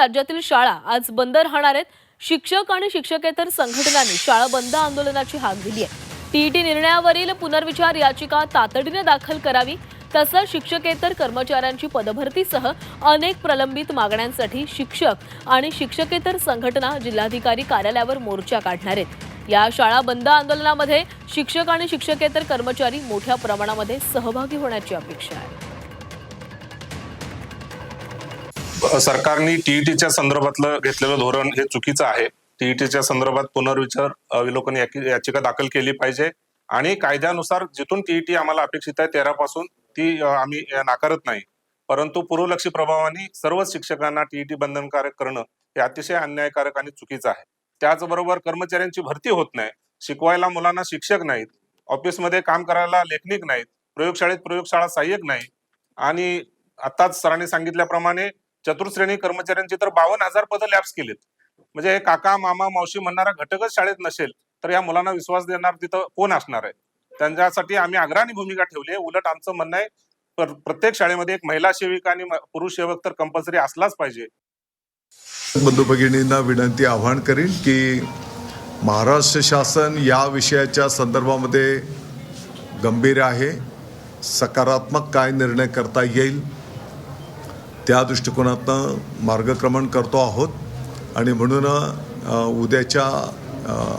राज्यातील शाळा आज बंद राहणार आहेत. शिक्षक आणि शिक्षकेतर संघटनांनी शाळा बंद आंदोलनाची हाक दिली आहे. टीईटी निर्णयावरील पुनर्विचार याचिका तातडीने दाखल करावी. तसंच शिक्षकेतर कर्मचाऱ्यांची पदभरतीसह अनेक प्रलंबित मागण्यांसाठी शिक्षक आणि शिक्षकेतर संघटना जिल्हाधिकारी कार्यालयावर मोर्चा काढणार आहेत. या शाळा बंद आंदोलनामध्ये शिक्षक आणि शिक्षकेतर कर्मचारी मोठ्या प्रमाणामध्ये सहभागी होण्याची अपेक्षा आहे. सरकारने टीईटीच्या संदर्भातलं घेतलेलं धोरण हे चुकीचं आहे. टीईटीच्या संदर्भात पुनर्विचार अवलोकन याचिका दाखल केली पाहिजे आणि कायद्यानुसार जिथून टीईटी आम्हाला अपेक्षित आहे तेरापासून ती आम्ही नाकारत नाही. परंतु पूर्वलक्षी प्रभावाने सर्वच शिक्षकांना टीईटी बंधनकारक करणं हे अतिशय अन्यायकारक आणि चुकीचं आहे. त्याचबरोबर कर्मचाऱ्यांची भरती होत नाही शिकवायला मुलांना शिक्षक नाहीत ऑफिसमध्ये काम करायला लेखनिक नाहीत प्रयोगशाळेत प्रयोगशाळा सहाय्यक नाही आणि आताच सरांनी सांगितल्याप्रमाणे चतुर्श्रेणी कर्मचाऱ्यांची तर बावन्न हजार पदं लॅप्स केलीत. म्हणजे काका मामा मावशी म्हणणारा घटकच शाळेत नसेल तर या मुलांना विश्वास देणार तिथं कोण असणार आहे? त्यांच्यासाठी आम्ही अग्रणी भूमिका ठेवली आहे. उलट आमचं म्हणणं आहे प्रत्येक शाळेमध्ये एक महिला सेविका आणि पुरुष सेवक तर कंपल्सरी असलाच पाहिजे. बंधू भगिनींना विनंती आव्हान करीन की महाराष्ट्र शासन या विषयाच्या संदर्भामध्ये गंभीर आहे. सकारात्मक काय निर्णय करता येईल? त्या दृष्टिकोनातनं मार्गक्रमण करतो आहोत. आणि म्हणून उद्याच्या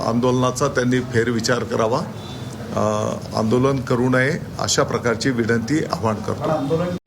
आंदोलनाचा त्यांनी फेरविचार करावा. आंदोलन करू नये अशा प्रकारची विनंती आव्हान करतो.